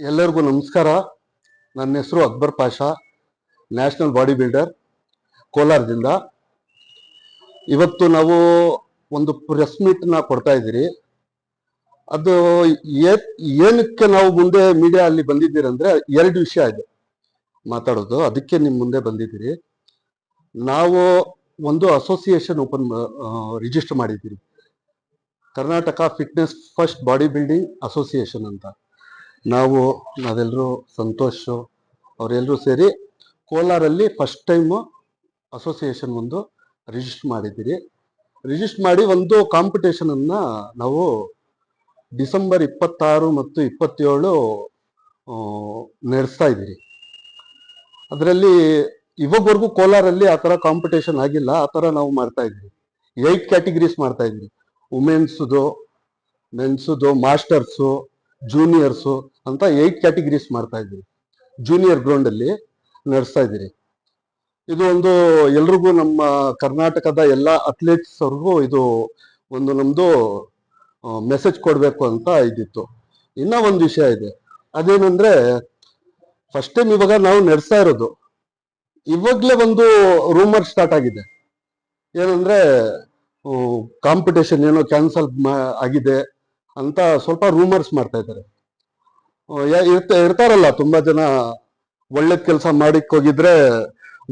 ಎಲ್ಲರಿಗೂ ನಮಸ್ಕಾರ. ನನ್ನ ಹೆಸರು Akbar Pasha, national body builder, ಕೋಲಾರದಿಂದ. ಇವತ್ತು ನಾವು ಒಂದು ಪ್ರೆಸ್ ಮೀಟ್ನ ಕೊಡ್ತಾ ಇದ್ದೀರಿ. ಅದು ಏನಕ್ಕೆ ನಾವು ಮುಂದೆ ಮೀಡಿಯಾ ಅಲ್ಲಿ ಬಂದಿದ್ದೀರಿ ಅಂದ್ರೆ ಎರಡು ವಿಷಯ ಇದೆ ಮಾತಾಡೋದು. ಅದಕ್ಕೆ ನಿಮ್ಮ ಮುಂದೆ ಬಂದಿದ್ದೀರಿ. ನಾವು ಒಂದು ಅಸೋಸಿಯೇಷನ್ ಓಪನ್ ರಿಜಿಸ್ಟರ್ ಮಾಡಿದ್ದೀರಿ. Karnataka fitness first body building association ಅಂತ. ನಾವು ನಾವೆಲ್ಲರೂ ಸಂತೋಷ್ ಅವರೆಲ್ಲರೂ ಸೇರಿ ಕೋಲಾರಲ್ಲಿ ಫಸ್ಟ್ ಟೈಮು ಅಸೋಸಿಯೇಷನ್ ಒಂದು ರಿಜಿಸ್ಟರ್ ಮಾಡಿದ್ದೀರಿ. ರಿಜಿಸ್ಟರ್ ಮಾಡಿ ಒಂದು ಕಾಂಪಿಟೇಷನ್ ಅನ್ನ ನಾವು ಡಿಸೆಂಬರ್ ಇಪ್ಪತ್ತಾರು ಮತ್ತು ಇಪ್ಪತ್ತೇಳು ನಡೆಸ್ತಾ ಇದ್ದೀರಿ. ಅದರಲ್ಲಿ ಇವಾಗವರೆಗೂ ಕೋಲಾರಲ್ಲಿ ಆ ಥರ ಕಾಂಪಿಟೇಷನ್ ಆಗಿಲ್ಲ. ಆ ಥರ ನಾವು ಮಾಡ್ತಾ ಇದ್ವಿ ಏಯ್ಟ್ ಕ್ಯಾಟಗರೀಸ್ ಮಾಡ್ತಾ ಇದ್ದೀವಿ. ವುಮೆನ್ಸ್ದು ಮೆನ್ಸುದು ಮಾಸ್ಟರ್ಸು ಜೂನಿಯರ್ಸು ಅಂತ ಏಟ್ ಕ್ಯಾಟಗರೀಸ್ ಮಾಡ್ತಾ ಇದ್ದೀವಿ ಜೂನಿಯರ್ ಗ್ರೌಂಡ್ ಅಲ್ಲಿ ನಡೆಸ್ತಾ ಇದ್ದೀರಿ. ಇದು ಒಂದು ಎಲ್ರಿಗೂ ನಮ್ಮ ಕರ್ನಾಟಕದ ಎಲ್ಲ ಅಥ್ಲೀಟ್ಸ್ ಅವ್ರಿಗೂ ಇದು ಒಂದು ನಮ್ದು ಮೆಸೇಜ್ ಕೊಡಬೇಕು ಅಂತ ಇದ್ದಿತ್ತು ಇನ್ನ ಒಂದು ವಿಷಯ ಇದೆ. ಅದೇನಂದ್ರೆ ಫಸ್ಟ್ ಟೈಮ್ ಇವಾಗ ನಾವು ನಡೆಸ್ತಾ ಇರೋದು. ಇವಾಗ್ಲೇ ಒಂದು ರೂಮರ್ ಸ್ಟಾರ್ಟ್ ಆಗಿದೆ. ಏನಂದ್ರೆ ಕಾಂಪಿಟೇಷನ್ ಏನೋ ಕ್ಯಾನ್ಸಲ್ ಆಗಿದೆ ಅಂತ ಸ್ವಲ್ಪ ರೂಮರ್ಸ್ ಮಾಡ್ತಾ ಇದ್ದಾರೆ. ಇರ್ತ- ಇರ್ತಾರಲ್ಲ, ತುಂಬಾ ಜನ ಒಳ್ಳೆ ಕೆಲಸ ಮಾಡಿಕ್ ಹೋಗಿದ್ರೆ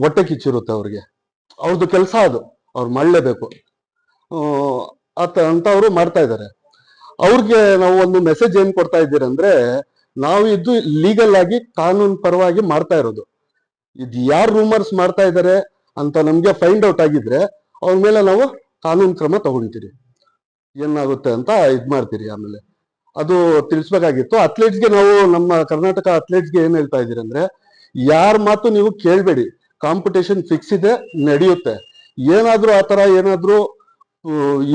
ಹೊಟ್ಟೆ ಕಿಚ್ಚಿರುತ್ತೆ ಅವ್ರಿಗೆ. ಅವ್ರದ್ದು ಕೆಲಸ ಅದು, ಅವ್ರು ಮಾಡಲೇಬೇಕು. ಆತ, ಅಂತವ್ರು ಮಾಡ್ತಾ ಇದ್ದಾರೆ ಅವ್ರಿಗೆ ನಾವು ಒಂದು ಮೆಸೇಜ್ ಏನ್ ಕೊಡ್ತಾ ಇದ್ದೀರಂದ್ರೆ ನಾವು ಇದು ಲೀಗಲ್ ಆಗಿ ಕಾನೂನು ಪರವಾಗಿ ಮಾಡ್ತಾ ಇರೋದು. ಇದು ಯಾರು ರೂಮರ್ಸ್ ಮಾಡ್ತಾ ಇದ್ದಾರೆ ಅಂತ ನಮ್ಗೆ ಫೈಂಡ್ ಔಟ್ ಆಗಿದ್ರೆ, ಅವ್ರ ಮೇಲೆ ನಾವು ಕಾನೂನು ಕ್ರಮ ತಗೊಂತೀರಿ. ಏನಾಗುತ್ತೆ ಅಂತ ಇದು ಮಾಡ್ತೀರಿ ಆಮೇಲೆ. ಅದು ತಿಳಿಸ್ಬೇಕಾಗಿತ್ತು. ಅಥ್ಲೀಟ್ಸ್ಗೆ ನಾವು ನಮ್ಮ ಕರ್ನಾಟಕ ಅಥ್ಲೀಟ್ಸ್ಗೆ ಏನ್ ಹೇಳ್ತಾ ಇದೀರಿ ಅಂದ್ರೆ ಯಾರ ಮಾತು ನೀವು ಕೇಳಬೇಡಿ. ಕಾಂಪಿಟೇಷನ್ ಫಿಕ್ಸ್ ಇದೆ ನಡೆಯುತ್ತೆ. ಏನಾದ್ರೂ ಆ ತರ ಏನಾದ್ರೂ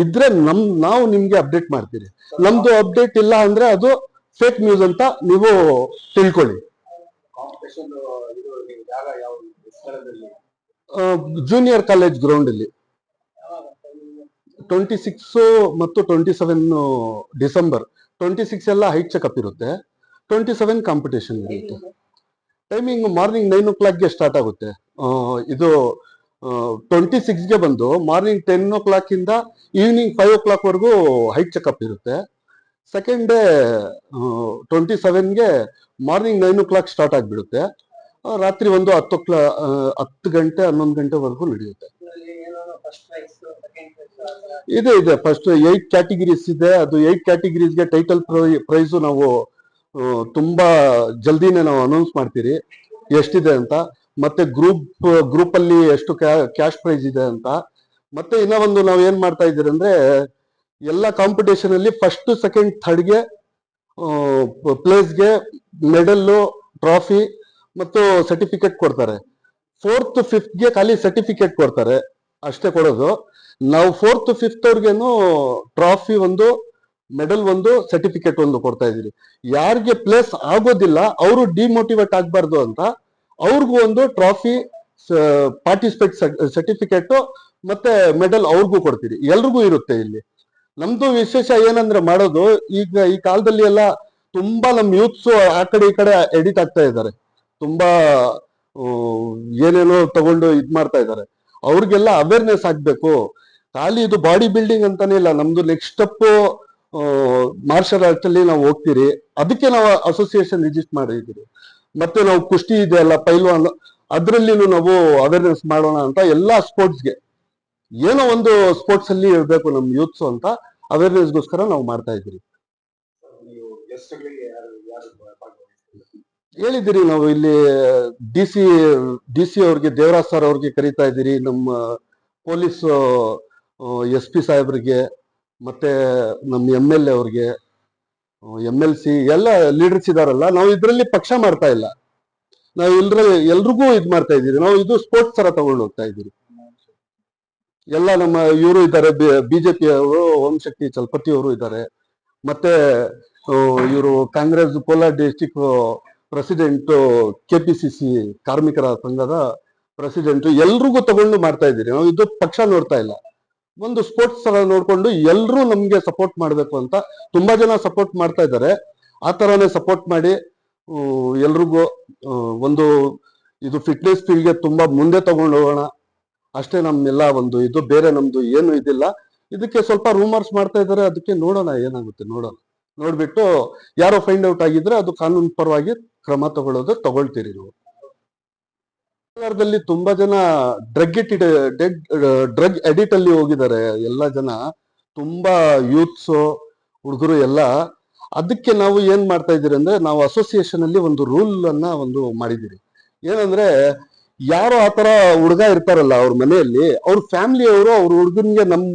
ಇದ್ರೆ ನಮ್ ನಾವು ನಿಮ್ಗೆ ಅಪ್ಡೇಟ್ ಮಾಡ್ತೀರಿ. ನಮ್ದು ಅಪ್ಡೇಟ್ ಇಲ್ಲ ಅಂದ್ರೆ ಅದು ಫೇಕ್ ನ್ಯೂಸ್ ಅಂತ ನೀವು ತಿಳ್ಕೊಳ್ಳಿ. ಜೂನಿಯರ್ ಕಾಲೇಜ್ ಗ್ರೌಂಡ್ ಅಲ್ಲಿ. ಟ್ವೆಂಟಿ ಸಿಕ್ಸ್ ಮತ್ತು twenty seven December. Twenty six ಎಲ್ಲ ಹೈಟ್ ಚೆಕಪ್ ಇರುತ್ತೆ. ಟ್ವೆಂಟಿ ಸೆವೆನ್ ಕಾಂಪಿಟೇಷನ್ ಇರುತ್ತೆ. ಟೈಮಿಂಗ್ ಮಾರ್ನಿಂಗ್ ನೈನ್ ಓ ಕ್ಲಾಕ್ಗೆ ಸ್ಟಾರ್ಟ್ ಆಗುತ್ತೆ. ಇದು ಟ್ವೆಂಟಿ ಸಿಕ್ಸ್ಗೆ ಬಂದು ಮಾರ್ನಿಂಗ್ ಟೆನ್ ಓ ಕ್ಲಾಕಿಂದ ಈವ್ನಿಂಗ್ ಫೈವ್ ಓ ಕ್ಲಾಕ್ವರೆಗೂ ಹೈಟ್ ಚೆಕಪ್ ಇರುತ್ತೆ. ಸೆಕೆಂಡ್ ಡೇ ಟ್ವೆಂಟಿ ಸೆವೆನ್ಗೆ morning nine o'clock start ಆಗಿಬಿಡುತ್ತೆ. ರಾತ್ರಿ ಒಂದು ಹತ್ತು ಕ್ಲಾ ಹತ್ತು ಗಂಟೆ ಹನ್ನೊಂದು ಗಂಟೆವರೆಗೂ ನಡೆಯುತ್ತೆ ಫಸ್ಟ್ ಪ್ರೈಸ್ ಸೆಕೆಂಡ್ ಪ್ರೈಸ್ ಇದೆ ಇದೆ. ಫಸ್ಟ್ ಏಟ್ ಕ್ಯಾಟಗರೀಸ್ ಇದೆ. ಅದು ಏಟ್ ಕ್ಯಾಟಗಿರೀಸ್ಗೆ ಟೈಟಲ್ ಪ್ರೈಸ್ ನಾವು ತುಂಬಾ ಜಲ್ದಿನೇ ನಾವು ಅನೌನ್ಸ್ ಮಾಡ್ತೀರಿ. ಎಷ್ಟಿದೆ ಅಂತ. ಮತ್ತೆ ಗ್ರೂಪ್ ಗ್ರೂಪ್ ಅಲ್ಲಿ ಎಷ್ಟು ಕ್ಯಾಶ್ ಪ್ರೈಸ್ ಇದೆ ಅಂತ. ಮತ್ತೆ ಇನ್ನ ಒಂದು ನಾವು ಏನ್ ಮಾಡ್ತಾ ಇದ್ದೀರಿ ಅಂದ್ರೆ, ಎಲ್ಲ ಕಾಂಪಿಟೇಷನ್ ಅಲ್ಲಿ ಫಸ್ಟ್ ಸೆಕೆಂಡ್ ಥರ್ಡ್ಗೆ ಪ್ಲೇಸ್ಗೆ ಮೆಡಲ್ ಟ್ರಾಫಿ ಮತ್ತು ಸರ್ಟಿಫಿಕೇಟ್ ಕೊಡ್ತಾರೆ. ಫೋರ್ತ್ ಫಿಫ್ತ್ಗೆ ಖಾಲಿ ಸರ್ಟಿಫಿಕೇಟ್ ಕೊಡ್ತಾರೆ. ಅಷ್ಟೇ ಕೊಡೋದು. ನಾವು ಫೋರ್ತ್ ಫಿಫ್ತ್ ಅವ್ರಿಗೇನು ಟ್ರಾಫಿ ಒಂದು ಮೆಡಲ್ ಒಂದು ಸರ್ಟಿಫಿಕೇಟ್ ಒಂದು ಕೊಡ್ತಾ ಇದೀವಿ ಯಾರಿಗೆ ಪ್ಲೇಸ್ ಆಗೋದಿಲ್ಲ, ಅವರು ಡಿಮೋಟಿವೇಟ್ ಆಗ್ಬಾರ್ದು ಅಂತ ಅವ್ರಿಗೂ ಒಂದು ಟ್ರಾಫಿ ಪಾರ್ಟಿಸಿಪೇಟ್ ಸರ್ಟಿಫಿಕೇಟ್ ಮತ್ತೆ ಮೆಡಲ್ ಅವ್ರಿಗೂ ಕೊಡ್ತೀರಿ. ಎಲ್ರಿಗೂ ಇರುತ್ತೆ ಇಲ್ಲಿ. ನಮ್ದು ವಿಶೇಷ ಏನಂದ್ರೆ ಮಾಡೋದು, ಈಗ ಈ ಕಾಲದಲ್ಲಿ ಎಲ್ಲ ತುಂಬಾ ನಮ್ ಯೂತ್ಸ್ ಆ ಕಡೆ ಈ ಕಡೆ ಎಡಿಟ್ ಆಗ್ತಾ ಇದ್ದಾರೆ. ತುಂಬಾ ಏನೇನೋ ತಗೊಂಡು ಇದ್ ಮಾಡ್ತಾ ಇದ್ದಾರೆ. ಅವ್ರಿಗೆಲ್ಲ ಅವೇರ್ನೆಸ್ ಆಗ್ಬೇಕು. ಖಾಲಿ ಇದು ಬಾಡಿ ಬಿಲ್ಡಿಂಗ್ ಅಂತಾನೆ ಇಲ್ಲ, ನಮ್ದು ನೆಕ್ಸ್ಟ್ ಸ್ಟೆಪ್ ಮಾರ್ಷಲ್ ಆರ್ಟ್ಸ್ ಅಲ್ಲಿ ನಾವು ಹೋಗ್ತೀರಿ. ಅದಕ್ಕೆ ನಾವು ಅಸೋಸಿಯೇಷನ್ ರಿಜಿಸ್ಟರ್ ಮಾಡಿದ್ದೀರಿ. ಮತ್ತೆ ನಾವು ಕುಸ್ತಿ ಇದೆ ಅಲ್ಲ ಪೈಲ್ವಾನ್, ಅದರಲ್ಲಿನೂ ನಾವು ಅವೇರ್ನೆಸ್ ಮಾಡೋಣ ಅಂತ ಎಲ್ಲಾ ಸ್ಪೋರ್ಟ್ಸ್ಗೆ ಏನೋ ಒಂದು ಸ್ಪೋರ್ಟ್ಸ್ ಅಲ್ಲಿ ಇರಬೇಕು ನಮ್ಮ ಯೂತ್ಸು ಅಂತ ಅವೇರ್ನೆಸ್ಗೋಸ್ಕರ ನಾವು ಮಾಡ್ತಾ ಇದ್ದೀರಿ ನೀವು ಗೆಸ್ಟ್ಗಳಿಗೆ ಯಾರು ಯಾರು ಹೇಳಿದಿರಿ ನಾವು ಇಲ್ಲಿ ಡಿ ಸಿ ಡಿ ಸಿ ಅವ್ರಿಗೆ, ದೇವರಾಜ್ ಸರ್ ಅವ್ರಿಗೆ ಕರಿತಾ ಇದ್ದೀರಿ, ನಮ್ಮ ಪೊಲೀಸ್ ಎಸ್ ಪಿ ಸಾಹೇಬ್ರಿಗೆ, ಮತ್ತೆ ನಮ್ಮ ಎಂ ಎಲ್ ಎ ಅವ್ರಿಗೆ ಎಂ ಎಲ್ ಸಿ ಎಲ್ಲ ಲೀಡರ್ಸ್ ಇದಾರಲ್ಲ, ನಾವು ಇದರಲ್ಲಿ ಪಕ್ಷ ಮಾಡ್ತಾ ಇಲ್ಲ. ನಾವು ಇಲ್ರಲ್ಲಿ ಎಲ್ರಿಗೂ ಇದು ಮಾಡ್ತಾ ಇದ್ದೀರಿ, ನಾವು ಇದು ಸ್ಪೋರ್ಟ್ಸ್ ತರ ತಗೊಂಡು ಹೋಗ್ತಾ ಇದ್ದೀರಿ. ಎಲ್ಲ ನಮ್ಮ ಇವರು ಇದ್ದಾರೆ ಬಿಜೆಪಿ ಅವರು, ಓಂ ಶಕ್ತಿ ಚಲಪತಿ ಅವರು ಇದ್ದಾರೆ, ಮತ್ತೆ ಇವರು Congress, Kolar district president C ಕಾರ್ಮಿಕರ ಸಂಘದ ಪ್ರೆಸಿಡೆಂಟು ಎಲ್ರಿಗೂ ತಗೊಂಡು ಮಾಡ್ತಾ ಇದ್ದೀರಿ ನಾವು ಇದು ಪಕ್ಷ ನೋಡ್ತಾ ಇಲ್ಲ. ಒಂದು ಸ್ಪೋರ್ಟ್ಸ್ ತರ ನೋಡ್ಕೊಂಡು ಎಲ್ಲರೂ ನಮಗೆ ಸಪೋರ್ಟ್ ಮಾಡಬೇಕು ಅಂತ ತುಂಬಾ ಜನ ಸಪೋರ್ಟ್ ಮಾಡ್ತಾ ಇದ್ದಾರೆ. ಆ ಥರನೇ ಸಪೋರ್ಟ್ ಮಾಡಿ ಎಲ್ರಿಗೂ ಒಂದು ಇದು ಫಿಟ್ನೆಸ್ ಫೀಲ್ಡ್ಗೆ ತುಂಬಾ ಮುಂದೆ ತಗೊಂಡು ಹೋಗೋಣ. ಅಷ್ಟೇ ನಮ್ಮೆಲ್ಲ ಒಂದು ಇದು, ಬೇರೆ ನಮ್ದು ಏನು ಇದಿಲ್ಲ. ಇದಕ್ಕೆ ಸ್ವಲ್ಪ ರೂಮರ್ಸ್ ಮಾಡ್ತಾ ಇದ್ದಾರೆ. ಅದಕ್ಕೆ ನೋಡೋಣ ಏನಾಗುತ್ತೆ, ನೋಡೋಣ. ನೋಡ್ಬಿಟ್ಟು ಯಾರೋ ಫೈಂಡ್ ಔಟ್ ಆಗಿದ್ರೆ ಅದು ಕಾನೂನು ಪರವಾಗಿ ಕ್ರಮ ತಗೊಳ್ಳೋದು ತಗೊಳ್ತೀರಿ ನೀವು. ಕೋಲಾರದಲ್ಲಿ ತುಂಬಾ ಜನ ಡ್ರಗ್ ಇಟ್ ಡ್ರಗ್ ಎಡಿಟ್ ಅಲ್ಲಿ ಹೋಗಿದ್ದಾರೆ, ಎಲ್ಲ ಜನ. ತುಂಬಾ ಯೂತ್ಸ್ ಹುಡುಗರು ಎಲ್ಲ. ಅದಕ್ಕೆ ನಾವು ಏನ್ ಮಾಡ್ತಾ ಇದ್ದೀರಿ ಅಂದ್ರೆ, ನಾವು ಅಸೋಸಿಯೇಷನ್ ಅಲ್ಲಿ ಒಂದು ರೂಲ್ ಅನ್ನ ಒಂದು ಮಾಡಿದಿರಿ ಏನಂದ್ರೆ, ಯಾರು ಆತರ ಹುಡುಗ ಇರ್ತಾರಲ್ಲ ಅವ್ರ ಮನೆಯಲ್ಲಿ, ಅವ್ರ ಫ್ಯಾಮಿಲಿ ಅವರು ಅವ್ರ ಹುಡುಗನ್ಗೆ ನಮ್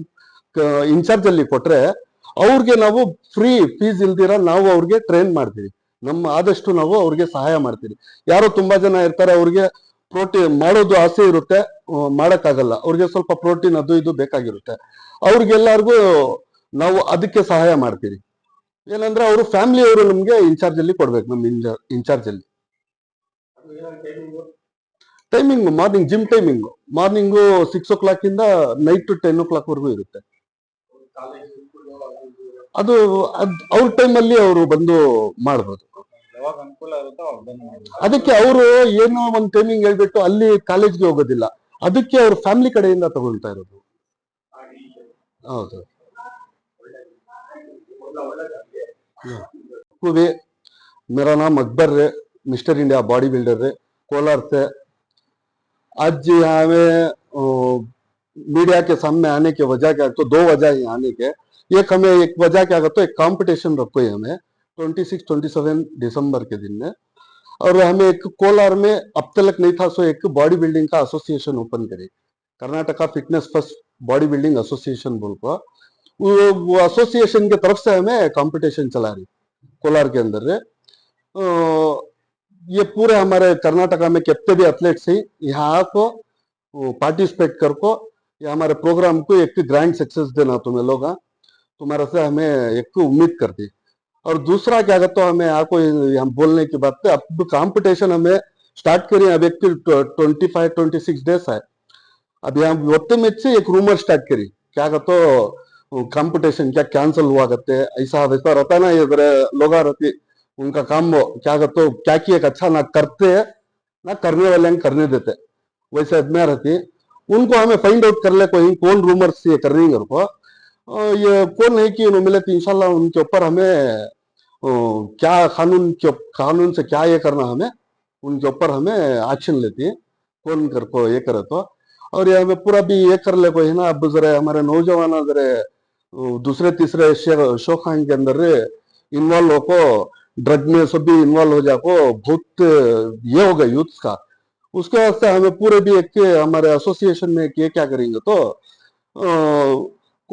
ಇನ್ಚಾರ್ಜ್ ಅಲ್ಲಿ ಕೊಟ್ರೆ ಅವ್ರಿಗೆ ನಾವು ಫ್ರೀ ಫೀಸ್ ಇಲ್ದಿರ ನಾವು ಅವ್ರಿಗೆ ಟ್ರೈನ್ ಮಾಡ್ತೀವಿ. ನಮ್ಮ ಆದಷ್ಟು ನಾವು ಅವ್ರಿಗೆ ಸಹಾಯ ಮಾಡ್ತೀವಿ ಯಾರೋ ತುಂಬಾ ಜನ ಇರ್ತಾರೆ, ಅವ್ರಿಗೆ ಪ್ರೋಟೀನ್ ಮಾಡೋದು ಆಸೆ ಇರುತ್ತೆ ಮಾಡೋಕ್ಕಾಗಲ್ಲ. ಅವ್ರಿಗೆ ಸ್ವಲ್ಪ ಪ್ರೋಟೀನ್ ಅದು ಇದು ಬೇಕಾಗಿರುತ್ತೆ. ಅವ್ರಿಗೆಲ್ಲರಿಗೂ ನಾವು ಅದಕ್ಕೆ ಸಹಾಯ ಮಾಡ್ತೀವಿ ಏನಂದ್ರೆ ಅವರು ಫ್ಯಾಮಿಲಿ ಅವರು ನಮ್ಗೆ ಇನ್ಚಾರ್ಜ್ ಅಲ್ಲಿ ಕೊಡ್ಬೇಕು, ನಮ್ಮ ಇನ್ಚಾರ್ಜ್ ಅಲ್ಲಿ. Timing morning gym timing morning six o'clock ಇಂದ ನೈಟ್ ಟೆನ್ ಓ ಕ್ಲಾಕ್ ವರೆಗೂ ಇರುತ್ತೆ. ಅದು ಅದ್ ಅವ್ರ ಟೈಮಲ್ಲಿ ಅವರು ಬಂದು ಮಾಡ್ಬೋದು ಯಾವಾಗ ಅನುಕೂಲ ಆಗುತ್ತೋ ಅವಾಗ ಬಂದು ಮಾಡಿ ಅದಕ್ಕೆ ಅವರು ಏನೋ ಒಂದು ಟೈಮಿಂಗ್ ಹೇಳ್ಬಿಟ್ಟು ಅಲ್ಲಿ ಕಾಲೇಜ್ಗೆ ಹೋಗೋದಿಲ್ಲ ಅದಕ್ಕೆ ಅವ್ರ ಫ್ಯಾಮಿಲಿ ಕಡೆಯಿಂದ ತಗೊಳ್ತಾ ಇರೋದು ಹೌದು भी मेरा नाम अकबर है मिस्टर इंडिया बॉडी बिल्डर है कोलार से आज यहाँ में अ, मीडिया के सामने आने की वजह क्या तो दो वजह है आने के एक हमें एक वजह क्या तो एक कंपटीशन रखो है हमें ट्वेंटी सिक्स ट्वेंटी सेवन दिसंबर के दिन में। और हमें एक कोलार में अब तक नहीं था सो एक बॉडी बिल्डिंग का एसोसिएशन ओपन करी। Karnataka fitness first body building association बोल को। वो, एसोसिएशन की तरफ़ से हमें कंपटीशन चला रही कोलार के अंदर है ये पूरे हमारे कर्नाटका में कितने भी एथलेट्स हैं यहाँ को पार्टिसिपेट कर को ये हमारे प्रोग्राम को एक ग्रैंड सक्सेस देना तुम्हें लोग तुम्हारे से हमें एक उम्मीद करती। और दूसरा क्या कहते तो हमें यहाँ हम बोलने की बात अब कॉम्पिटिशन हमें स्टार्ट करिए अब एक twenty five twenty six days है अब यहाँ वक्ते में से एक रूमर स्टार्ट करी। क्या कहते तो कॉम्पिटिशन क्या कैंसिल हुआ करते ऐसा वैसा रहता है ना, इधर लोग रहती उनका काम क्या कहते तो क्या किए अच्छा ना करते है, ना करने वाले करने देते वैसे में रहती उनको हमें फाइंड आउट कर ले, कोई कौन रूमर्स ये कर रही है उनको। ये कौन है कि मिले तो इनशाला उनके ऊपर हमें क्या कानून के, कानून से क्या ये करना हमें, उनके ऊपर हमें एक्शन लेती है। कौन कर, को ये करे तो। और ये हमें पूरा भी ये कर ले कोई है ना, अब जरा हमारे नौजवान जरा दूसरे, तीसरे शे- शो खान के अंदर इन्वॉल्व हो को ड्रग में सब भी इन्वॉल्व हो जाको बहुत ये हो गया यूथ का। उसके वास्ते हमें पूरे भी एक, हमारे एसोसिएशन में ये क्या करेंगे तो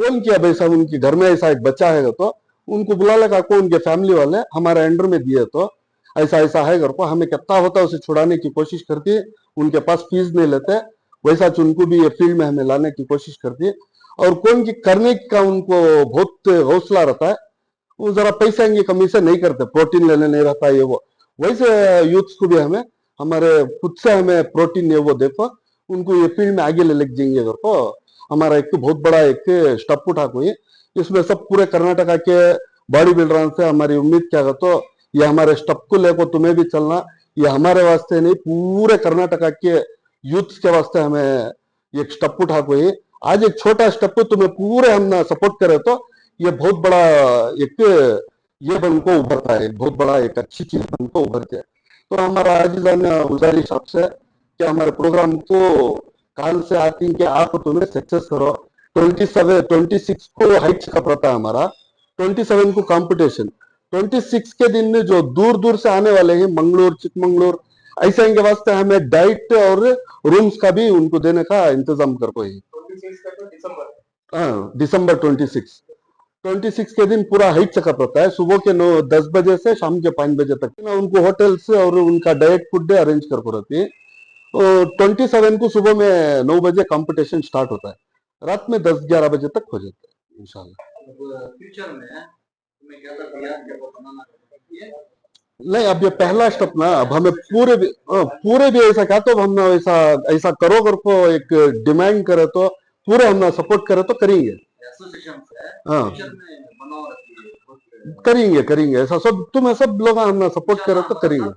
कौन किया, भाई साहब, उनके घर में ऐसा एक बच्चा है तो उनको बुला लगा को उनके फैमिली वाले हमारे अंडर में दिए तो ऐसा ऐसा है घर को हमें कितना होता उसे छुड़ाने की कोशिश करती उनके पास फ़ीस नहीं लेते, वैसा उनको भी ये फ़ील्ड में हमें लाने की कोशिश करती है, और कौन की, करने का उनको बहुत हौसला रहता है, वो जरा पैसे की कमी से नहीं करते प्रोटीन लेने नहीं रहता ये वो, वैसे यूथ्स को भी हमें, हमारे खुद से हमें प्रोटीन ये वो देखो उनको ये फ़ील्ड में आगे ले लग जाएँगे अगर को हमारा एक बहुत बड़ा एक स्टेप उठा कोई। इसमें सब पूरे कर्नाटका के बॉडी बिल्डर से हमारी उम्मीद क्या है तो ये हमारे स्टेप को लेकर तुम्हें भी चलना, ये हमारे वास्ते नहीं, पूरे कर्नाटका के यूथ के वास्ते हमें एक स्टेप उठा कोई। आज एक छोटा स्टेप तुम्हें पूरे हम सपोर्ट करे तो ये बहुत बड़ा एक, ये बन को उभरता है, बहुत बड़ा एक अच्छी चीज़ बन को उभरती है। तो हमारा आज गुजारिश आपसे कि हमारे प्रोग्राम को कान से आती है कि आप तुम्हें सक्सेस करो। ट्वेंटी सेवन ट्वेंटी सिक्स को हाइट्स का पता है हमारा। ट्वेंटी सेवन को कंपटीशन ट्वेंटी सिक्स के दिन में जो दूर दूर से आने वाले हैं मंगलोर चिकमंगलोर ऐसे इनके वास्ते हमें डाइट और रूम्स का भी उनको देने का इंतज़ाम कर पाए दिसंबर ट्वेंटी सिक्स ट्वेंटी सिक्स के दिन पूरा हाइट चेकअप रहता है। सुबह के नौ दस बजे से शाम के पाँच बजे तक। उनको होटल से और उनका डाइट फ़ूड डे अरेंज कर रहती है। ट्वेंटी सेवन को सुबह में नौ बजे कंपटीशन स्टार्ट होता है। रात में दस ग्यारह बजे तक हो जाता है इंशाल्लाह। फ्यूचर में तुम्हें है है? नहीं अब ये पहला स्टेप ना अब हमें पूरे भी हाँ, पूरे भी ऐसा क्या तो हम ऐसा ऐसा करो कर को एक डिमांड करे तो पूरे हमने सपोर्ट करे तो करेंगे। हाँ। है करेंगे करेंगे ऐसा सब तुम सब लोग हमें सपोर्ट करे तो करेंगे।